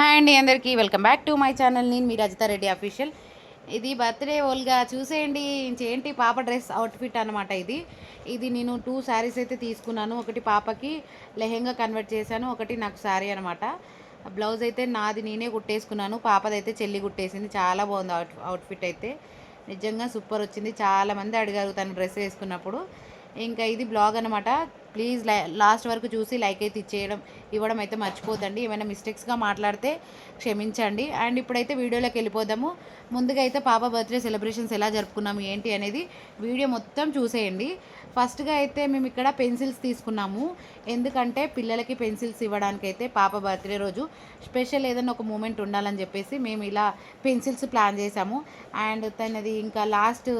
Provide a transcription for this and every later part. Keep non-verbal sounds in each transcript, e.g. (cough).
Hi అండి అందరికీ. Welcome back to my channel. నేను మీ రజిత రెడ్డి అఫీషియల్. ఇది బర్త్డే ఓల్గా. చూసేయండి. ఏంటి పాప డ్రెస్ అవుట్ఫిట్ అనమాట ఇది. ఇది నేను టూ శారీస్ అయితే తీసుకున్నాను. ఒకటి పాపకి లెహెంగా కన్వర్ట్ చేశాను. ఒకటి నాకు శారీ అనమాట బ్లౌజ్ అయితే నాది నేనే కుట్టేసుకున్నాను. పాపదైతే చెల్లి కుట్టేసింది. చాలా బాగుంది అవుట్ అవుట్ఫిట్ అయితే. నిజంగా సూపర్ వచ్చింది. చాలామంది అడిగారు తను డ్రెస్ వేసుకున్నప్పుడు. ఇంకా ఇది బ్లాగ్ అనమాట ప్లీజ్ లాస్ట్ వరకు చూసి లైక్ అయితే ఇచ్చేయడం ఇవ్వడం అయితే మర్చిపోదండి ఏమైనా మిస్టేక్స్గా మాట్లాడితే క్షమించండి. అండ్ ఇప్పుడైతే వీడియోలోకి వెళ్ళిపోదాము. ముందుగా అయితే పాప బర్త్డే సెలబ్రేషన్స్ ఎలా జరుపుకున్నాము ఏంటి అనేది వీడియో మొత్తం చూసేయండి. ఫస్ట్గా అయితే మేము ఇక్కడ పెన్సిల్స్ తీసుకున్నాము. ఎందుకంటే పిల్లలకి పెన్సిల్స్ ఇవ్వడానికి అయితే పాప బర్త్డే రోజు స్పెషల్ ఏదైనా ఒక మూమెంట్ ఉండాలని చెప్పేసి మేము ఇలా పెన్సిల్స్ ప్లాన్ చేసాము అండ్ తనది ఇంకా లాస్ట్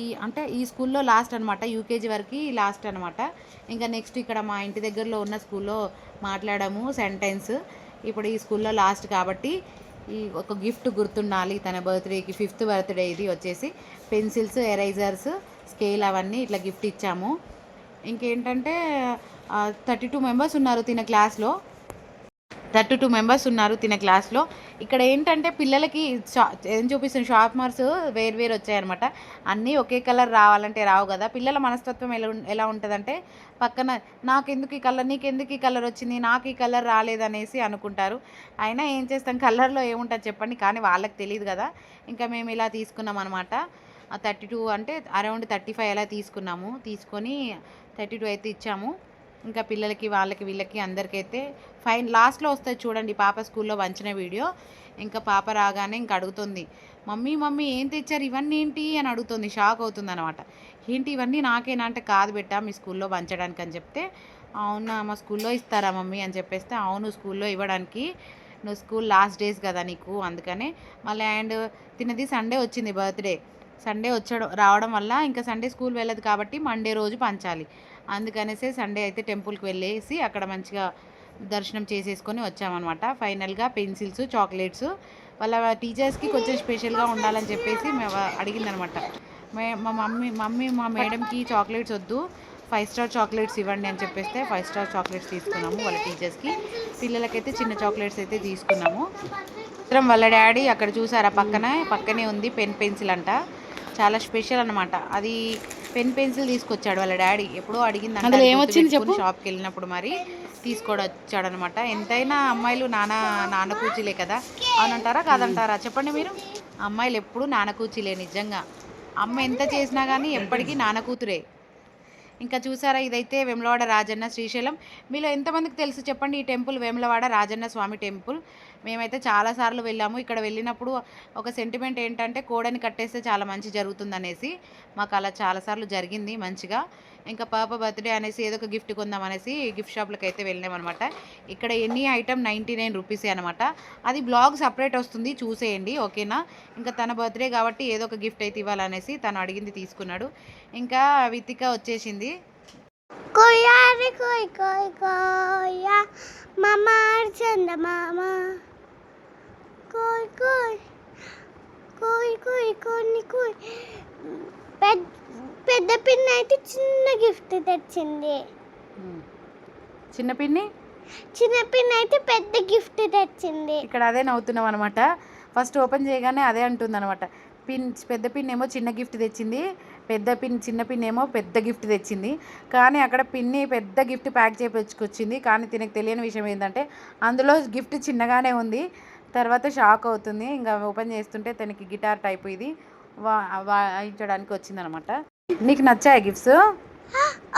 ఈ అంటే ఈ స్కూల్లో లాస్ట్ అనమాట యూకేజీ వరకు లాస్ట్ అనమాట ఇంకా నెక్స్ట్ ఇక్కడ మా ఇంటి దగ్గరలో ఉన్న స్కూల్లో మాట్లాడాము సెంటెన్స్. ఇప్పుడు ఈ స్కూల్లో లాస్ట్ కాబట్టి ఈ ఒక గిఫ్ట్ గుర్తుండాలి తన బర్త్డేకి ఫిఫ్త్ బర్త్డే ఇది వచ్చేసి. పెన్సిల్స్ ఎరైజర్స్ స్కేల్ అవన్నీ ఇట్లా గిఫ్ట్ ఇచ్చాము. ఇంకేంటంటే థర్టీ టూ మెంబర్స్ ఉన్నారు తిన క్లాస్లో. థర్టీ టూ మెంబర్స్ ఉన్నారు తిన క్లాస్లో. ఇక్కడ ఏంటంటే పిల్లలకి షా ఏం చూపిస్తుంది? షార్ప్ మార్క్స్ వేరు వేరు వచ్చాయన్నమాట. అన్నీ ఒకే కలర్ రావాలంటే రావు కదా. పిల్లల మనస్తత్వం ఎలా ఎలా ఉంటుందంటే పక్కన నాకెందుకు ఈ కలర్ నీకెందుకు ఈ కలర్ వచ్చింది నాకు ఈ కలర్ రాలేదనేసి అనుకుంటారు. అయినా ఏం చేస్తాం? కలర్లో ఏముంటుంది చెప్పండి. కానీ వాళ్ళకి తెలియదు కదా. ఇంకా మేము ఇలా తీసుకున్నాం అనమాట థర్టీ టూ అంటే అరౌండ్ థర్టీ ఫైవ్ అలా తీసుకున్నాము. తీసుకొని థర్టీ టూ అయితే ఇచ్చాము. ఇంకా పిల్లలకి వాళ్ళకి వీళ్ళకి అందరికైతే ఫైన్. లాస్ట్లో వస్తుంది చూడండి పాప స్కూల్లో వంచిన వీడియో. ఇంకా పాప రాగానే ఇంకా అడుగుతుంది మమ్మీ మమ్మీ ఏం తెచ్చారు? ఇవన్నీ ఏంటి? అని అడుగుతుంది. షాక్ అవుతుంది అనమాట ఏంటి ఇవన్నీ? నాకేనా? అంటే కాదు పెట్టా మీ స్కూల్లో వంచడానికి అని చెప్తే అవునా మా స్కూల్లో ఇస్తారా మమ్మీ? అని చెప్పేస్తే అవును స్కూల్లో ఇవ్వడానికి. నువ్వు స్కూల్ లాస్ట్ డేస్ కదా నీకు. అందుకనే మళ్ళీ అండ్ తినది సండే వచ్చింది బర్త్డే. సండే వచ్చడం రావడం వల్ల ఇంకా సండే స్కూల్ వెళ్ళదు కాబట్టి మండే రోజు పంచాలి. అందుకనేసి సండే అయితే టెంపుల్కి వెళ్ళేసి అక్కడ మంచిగా దర్శనం చేసేసుకొని వచ్చామన్నమాట. ఫైనల్గా పెన్సిల్స్ చాక్లెట్స్ వాళ్ళ టీచర్స్కి కొంచెం స్పెషల్గా ఉండాలని చెప్పేసి మేము అడిగిందనమాట మే మా మమ్మీ మమ్మీ మా మేడంకి చాక్లెట్స్ వద్దు ఫైవ్ స్టార్ చాక్లెట్స్ ఇవ్వండి అని చెప్పేస్తే ఫైవ్ స్టార్ చాక్లెట్స్ తీసుకున్నాము వాళ్ళ టీచర్స్కి. పిల్లలకైతే చిన్న చాక్లెట్స్ అయితే తీసుకున్నాము. చిత్రం వాళ్ళ డాడీ అక్కడ చూసారా పక్కనే? పక్కనే ఉంది పెన్ పెన్సిల్ అంట. చాలా స్పెషల్ అనమాట అది పెన్ పెన్సిల్ తీసుకొచ్చాడు వాళ్ళ డాడీ. ఎప్పుడో అడిగింది అందులో ఏమొచ్చింది చెప్పు? షాప్కి వెళ్ళినప్పుడు మరి తీసుకొని వచ్చాడు అనమాట ఎంతైనా అమ్మాయిలు నాన్న నాన్న కూచిలే కదా? అవునంటారా కాదంటారా? చెప్పండి మీరు. అమ్మాయిలు ఎప్పుడు నాన్న కూచిలే నిజంగా. అమ్మ ఎంత చేసినా కానీ ఎప్పటికీ నాన్న కూతురే. ఇంకా చూసారా ఇదైతే వేములవాడ రాజన్న శ్రీశైలం. మీలో ఎంతమందికి తెలుసు చెప్పండి ఈ టెంపుల్ వేములవాడ రాజన్న స్వామి టెంపుల్. మేమైతే చాలాసార్లు వెళ్ళాము. ఇక్కడ వెళ్ళినప్పుడు ఒక సెంటిమెంట్ ఏంటంటే కోడని కట్టేస్తే చాలా మంచి జరుగుతుంది అనేసి మాకు అలా చాలాసార్లు జరిగింది మంచిగా. ఇంకా పాప బర్త్డే అనేసి ఏదో ఒక గిఫ్ట్ కొందాం అనేసి గిఫ్ట్ షాప్లకు అయితే వెళ్ళామన్నమాట ఇక్కడ ఎన్ని ఐటమ్? నైంటీ నైన్ రూపీసే అనమాట. అది బ్లాగ్ సపరేట్ వస్తుంది చూసేయండి ఓకేనా? ఇంకా తన బర్త్డే కాబట్టి ఏదో ఒక గిఫ్ట్ అయితే ఇవ్వాలనేసి తను అడిగింది తీసుకున్నాడు. ఇంకా వితిక వచ్చేసింది. కోయా రే కోయ్ కోయ్ కోయా మామా చంద మామా. కోయ్ కోయ్. కోయ్ కోయ్ కొన్ని కోయ్. పెద్ద పెద్ద పిన్ అయితే చిన్న గిఫ్ట్ తెచ్చింది. చిన్న పిన్ని? చిన్న పిన్ అయితే పెద్ద గిఫ్ట్ తెచ్చింది. ఇక్కడ అదే నవ్వుతున్నాం అనమాట ఫస్ట్ ఓపెన్ చేయగానే అదే అంటుంది అనమాట పిన్ పెద్ద పిన్ ఏమో చిన్న గిఫ్ట్ తెచ్చింది పెద్ద పిన్ చిన్న పిన్ ఏమో పెద్ద గిఫ్ట్ తెచ్చింది. కానీ అక్కడ పిన్ని పెద్ద గిఫ్ట్ ప్యాక్ చేయించుకొచ్చింది కానీ తినకు తెలియని విషయం ఏంటంటే అందులో గిఫ్ట్ చిన్నగానే ఉంది. తర్వాత షాక్ అవుతుంది. ఇంకా ఓపెన్ చేస్తుంటే తనకి గిటార్ టైప్ ఇది వా వాయించడానికి వచ్చిందనమాట నీకు నచ్చాయి గిఫ్ట్స్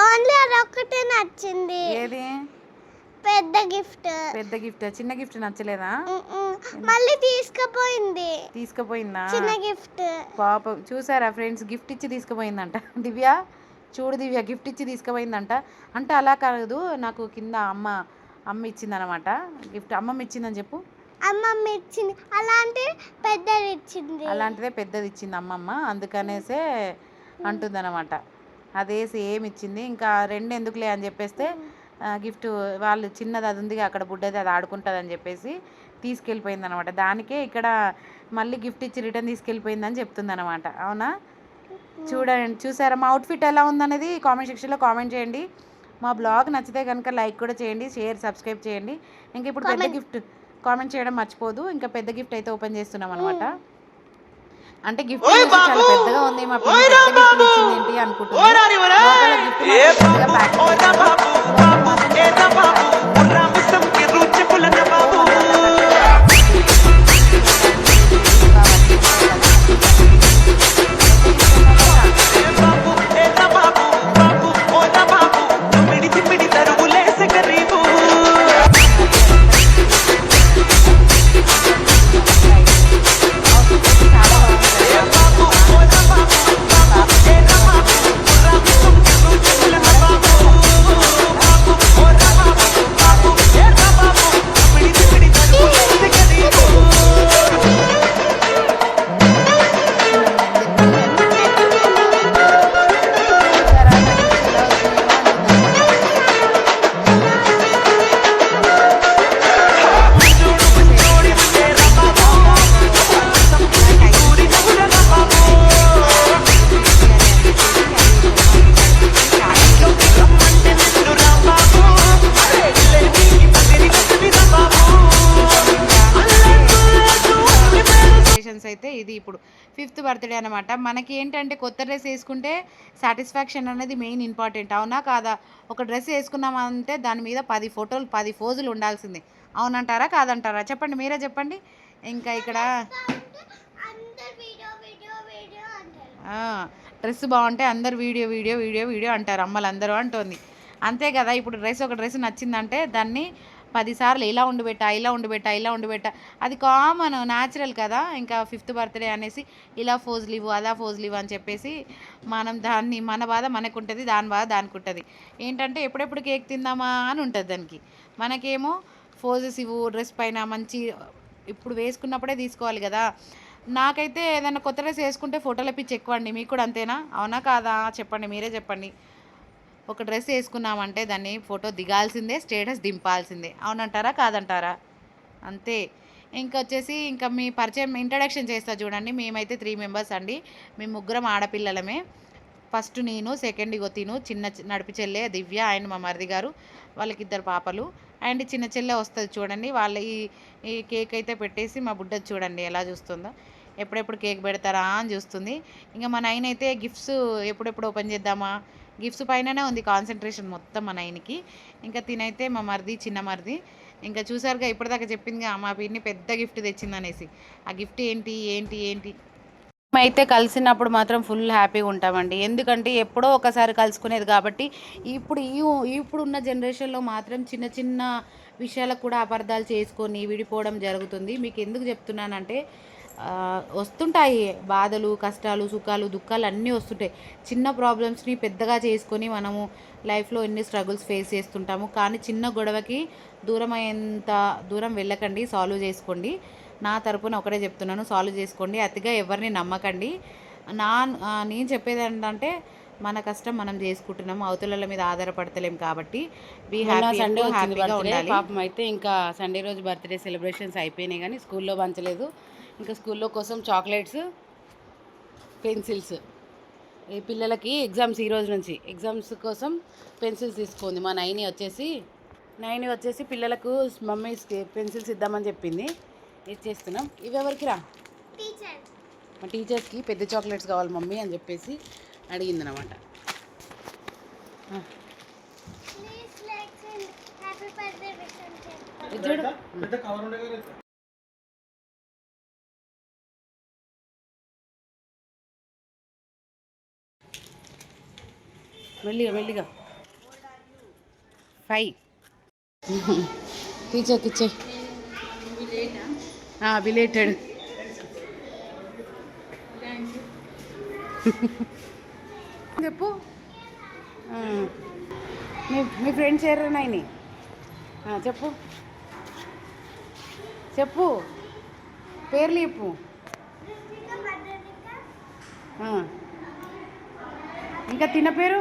ఓన్లీ ఒక్కటే నచ్చింది. ఏది? పెద్ద గిఫ్ట్ పెద్ద గిఫ్ట్ చిన్న గిఫ్ట్ నచ్చలేదా? మళ్ళీ తీసుకుపోయింది. తీసుకుపోయిందా? చిన్న గిఫ్ట్ పాపం చూసారా ఫ్రెండ్స్? గిఫ్ట్ ఇచ్చి తీసుకుపోయిందంట. (laughs) దివ్య చూడు దివ్య గిఫ్ట్ ఇచ్చి తీసుకుపోయిందంట. అంటే అలా కాదు నాకు కింద అమ్మ అమ్మ ఇచ్చిందనమాట గిఫ్ట్ అమ్మమ్మ ఇచ్చిందని చెప్పు. అమ్మమ్మ ఇచ్చింది. అలాంటి పెద్దది ఇచ్చింది. అలాంటిదే పెద్దది ఇచ్చింది అమ్మమ్మ. అందుకనేసే అంటుందన్నమాట. అదే సేమ్ ఇచ్చింది. ఇంకా రెండు ఎందుకులే అని చెప్పేస్తే గిఫ్ట్ వాళ్ళు చిన్నది అది ఉంది అక్కడ బుడ్డది అది ఆడుకుంటుంది అని చెప్పేసి తీసుకెళ్ళిపోయింది అనమాట దానికే ఇక్కడ మళ్ళీ గిఫ్ట్ ఇచ్చి రిటర్న్ తీసుకెళ్ళిపోయిందని చెప్తుంది అనమాట అవునా చూడండి చూసారా? మా అవుట్ఫిట్ ఎలా ఉందనేది కామెంట్ సెక్షన్లో కామెంట్ చేయండి. మా బ్లాగ్ నచ్చితే కనుక లైక్ కూడా చేయండి షేర్ సబ్స్క్రైబ్ చేయండి. ఇంక ఇప్పుడు పెద్ద. గిఫ్ట్ కామెంట్ చేయడం మర్చిపోదు. ఇంకా పెద్ద గిఫ్ట్ అయితే ఓపెన్ చేస్తున్నాం అనమాట అంటే గిఫ్ట్ చాలా పెద్దగా ఉంది మా పిల్ల పెద్ద గిఫ్ట్ ఇచ్చింది ఏంటి అనుకుంటున్నాను. బర్త్డే అనమాట మనకి ఏంటంటే కొత్త డ్రెస్ వేసుకుంటే సాటిస్ఫాక్షన్ అనేది మెయిన్ ఇంపార్టెంట్. అవునా కాదా? ఒక డ్రెస్ వేసుకున్నామంటే దాని మీద పది ఫోటోలు పది ఫోజులు ఉండాల్సిందే. అవునంటారా కాదంటారా? చెప్పండి మీరే చెప్పండి. ఇంకా ఇక్కడ డ్రెస్ బాగుంటే అందరు వీడియో వీడియో వీడియో వీడియో అంటారు అమ్మలు అందరూ అంటుంది. అంతే కదా ఇప్పుడు డ్రెస్ ఒక డ్రెస్ నచ్చిందంటే దాన్ని పదిసార్లు ఇలా ఉండిపెట్టా ఇలా ఉండిపెట్టా ఇలా ఉండిపెట్టా అది కామన్ న్యాచురల్ కదా. ఇంకా ఫిఫ్త్ బర్త్డే అనేసి ఇలా ఫోజ్ లీవ్ అదా ఫోజ్ లీవ్ అని చెప్పేసి మనం దాన్ని మన బాధ మనకు ఉంటుంది దాని బాధ దానికి ఉంటుంది ఏంటంటే ఎప్పుడెప్పుడు కేక్ తిందామా అని ఉంటుంది దానికి. మనకేమో ఫోజెస్ ఇవ్వు డ్రెస్ పైన మంచి ఇప్పుడు వేసుకున్నప్పుడే తీసుకోవాలి కదా. నాకైతే ఏదైనా కొత్త డ్రెస్ వేసుకుంటే ఫోటోల పిచ్చి ఎక్కువ అండి. మీకు కూడా అంతేనా? అవునా కాదా? చెప్పండి మీరే చెప్పండి. ఒక డ్రెస్ వేసుకున్నామంటే దాన్ని ఫోటో దిగాల్సిందే స్టేటస్ దింపాల్సిందే. అవునంటారా కాదంటారా? అంతే. ఇంకా వచ్చేసి ఇంకా మీ పరిచయం ఇంట్రడక్షన్ చేస్తా చూడండి. మేమైతే త్రీ మెంబర్స్ అండి. మేము ముగ్గురం ఆడపిల్లలమే. ఫస్ట్ నేను సెకండ్ ఇగో తిను. చిన్న నడిపి చెల్లె దివ్య అండ్ మా మరిది గారు. వాళ్ళకి ఇద్దరు పాపలు. అండ్ చిన్న చెల్లె వస్తుంది చూడండి. వాళ్ళ ఈ ఈ కేక్ అయితే పెట్టేసి మా బుడ్డ చూడండి ఎలా చూస్తుందో. ఎప్పుడెప్పుడు కేక్ పెడతారా అని చూస్తుంది. ఇంకా మా నైన్ అయితే గిఫ్ట్స్ ఎప్పుడెప్పుడు ఓపెన్ చేద్దామా? గిఫ్ట్స్ పైననే ఉంది కాన్సన్ట్రేషన్ మొత్తం మన ఆయనకి. ఇంకా తినైతే మా మరిది చిన్న మరిది. ఇంకా చూసారుగా ఇప్పటిదాకా చెప్పిందిగా మా పిన్ని పెద్ద గిఫ్ట్ తెచ్చిందనేసి. ఆ గిఫ్ట్ ఏంటి ఏంటి ఏంటి? అయితే కలిసినప్పుడు మాత్రం ఫుల్ హ్యాపీగా ఉంటామండి. ఎందుకంటే ఎప్పుడో ఒకసారి కలుసుకునేది కాబట్టి ఇప్పుడు ఈ ఇప్పుడున్న జనరేషన్లో మాత్రం చిన్న చిన్న విషయాలకు కూడా అపార్థాలు చేసుకొని విడిపోవడం జరుగుతుంది. మీకు ఎందుకు చెప్తున్నానంటే వస్తుంటాయి బాధలు కష్టాలు సుఖాలు దుఃఖాలు అన్నీ వస్తుంటాయి. చిన్న ప్రాబ్లమ్స్ని పెద్దగా చేసుకొని మనము లైఫ్లో ఎన్ని స్ట్రగుల్స్ ఫేస్ చేస్తుంటాము. కానీ చిన్న గొడవకి దూరం అయ్యేంత దూరం వెళ్ళకండి సాల్వ్ చేసుకోండి. నా తరపున ఒకటే చెప్తున్నాను సాల్వ్ చేసుకోండి. అతిగా ఎవరిని నమ్మకండి. నా నేను చెప్పేది ఏంటంటే మన కష్టం మనం చేసుకుంటున్నాం అవతల మీద ఆధారపడతలేం కాబట్టి. హ్యాపీ సండే హ్యాపీగా ఉండాలి. పాపం అయితే ఇంకా సండే రోజు బర్త్డే సెలబ్రేషన్స్ అయిపోయినాయి కానీ స్కూల్లో పంచలేదు. ఇంకా స్కూల్లో కోసం చాక్లెట్స్ పెన్సిల్స్. ఈ పిల్లలకి ఎగ్జామ్స్ ఈ రోజు నుంచి. ఎగ్జామ్స్ కోసం పెన్సిల్స్ తీసుకుంది. మా నైని వచ్చేసి నైని వచ్చేసి పిల్లలకు మమ్మీస్కి పెన్సిల్స్ ఇద్దామని చెప్పింది. ఇచ్చేస్తున్నాం ఇవి ఎవరికి రా? మా టీచర్స్కి పెద్ద చాక్లెట్స్ కావాలి మమ్మీ అని చెప్పేసి అడిగింది అనమాట చూడు. మెల్లిగా మెల్లిగా ఫైవ్. టీచర్కి ఇచ్చే బిలేటెడ్ చెప్పు. మీ మీ ఫ్రెండ్స్ ఎవరు నాయని చెప్పు. చెప్పు. పేర్లు చెప్పు. ఇంకా తిన పేరు?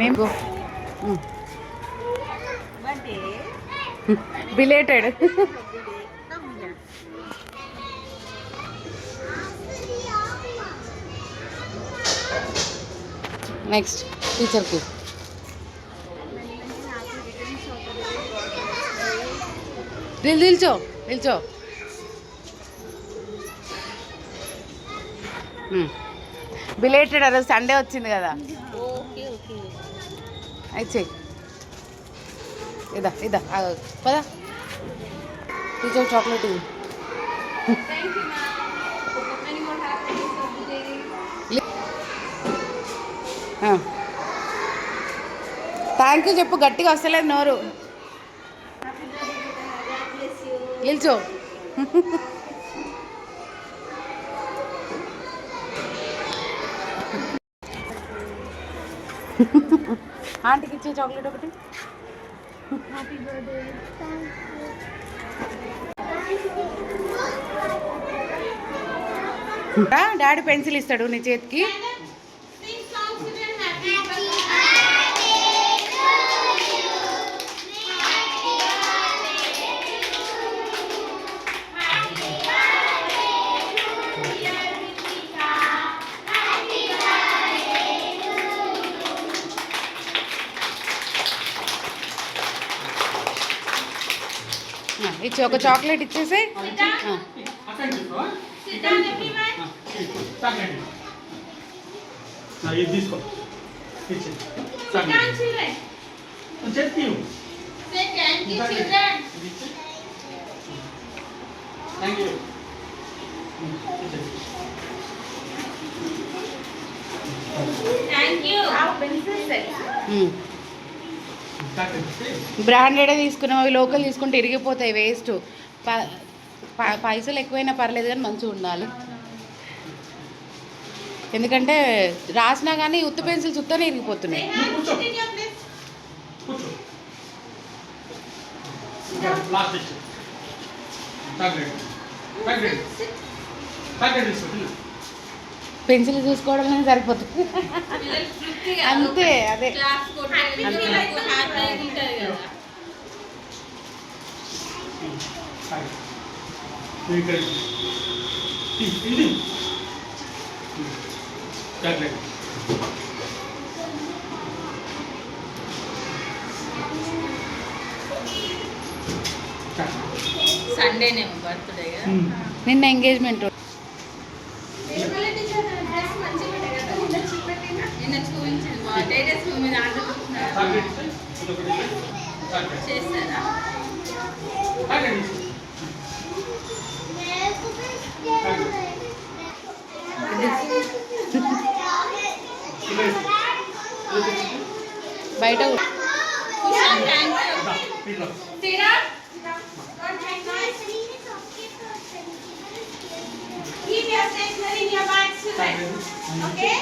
మేము బిలేటెడ్. నెక్స్ట్ టీచర్కి. నిల్ నిల్చో నిల్చో. బిలేటెడ్ ఆ రోజు సండే వచ్చింది కదా. అయితే ఇదా ఇదా. పద టీచర్ చాక్లెట్. థ్యాంక్ యూ చెప్పు గట్టిగా వస్తలేదు నోరు. నిల్చో. (laughs) ఆంటీకి ఇచ్చే చాక్లెట్ ఒకటి. డాడీ పెన్సిల్ ఇస్తాడు నీ చేతికి. ఇచ్చి ఒక చాక్లెట్ ఇచ్చేసి అక్కడ తీసుకో బ్రాండెడే తీసుకున్నాం అవి లోకల్ తీసుకుంటే ఇరిగిపోతాయి వేస్ట్. ప- పైసలు ఎక్కువైనా పర్లేదు కానీ మంచిగా ఉండాలి. ఎందుకంటే రాసినా కానీ ఉత్త పెన్సిల్స్ ఉత్తనే ఇరిగిపోతున్నాయి. కూర్చో కూర్చో ఇంకా లాస్ట్ ఇచ్చి చాక్లెట్ చాక్లెట్ చాక్లెట్ తీసుకో పెన్సిల్ చూసుకోవడమే సరిపోతుంది. అంతే అదే. సండేనేమో బర్త్డే నిన్న ఎంగేజ్మెంట్ చేస్తారా చాక్లెట్ ఇస్తే ఇక్కడ ఇస్తే. బయట కుషన్ థ్యాంక్ యూ ఇదా, ఇట్లా. సిరా Keep your stationery in your bag, children. Okay?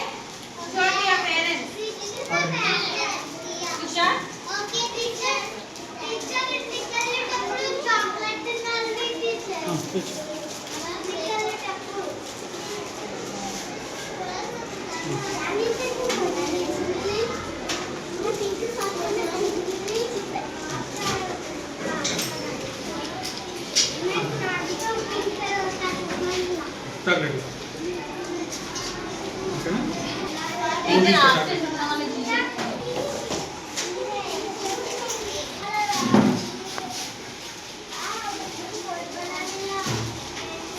అయితే after technology.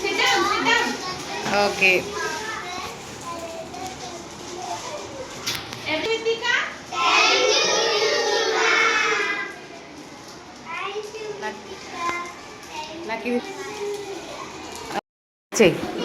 Sit down, sit down. Okay Everything? నాకు ఇది చెయ్యి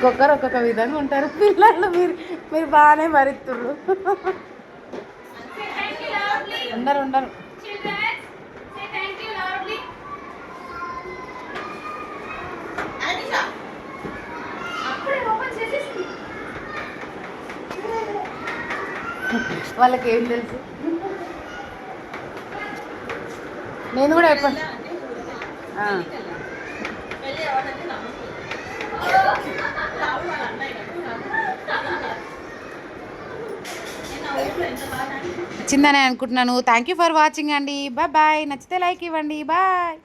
ఒక్కొక్కరు ఒక్కొక్క విధంగా ఉంటారు. పిల్లలు మీరు మీరు బాగానే భరిస్తుర్రు ఉండరు ఉండరు. వాళ్ళకి ఏం తెలుసు? నేను కూడా ఎప్పుడు ఆ. నచ్చిందని అనుకుంటున్నాను. థ్యాంక్ యూ ఫర్ వాచింగ్ అండి. బాయ్ బాయ్ నచ్చితే లైక్ ఇవ్వండి. బాయ్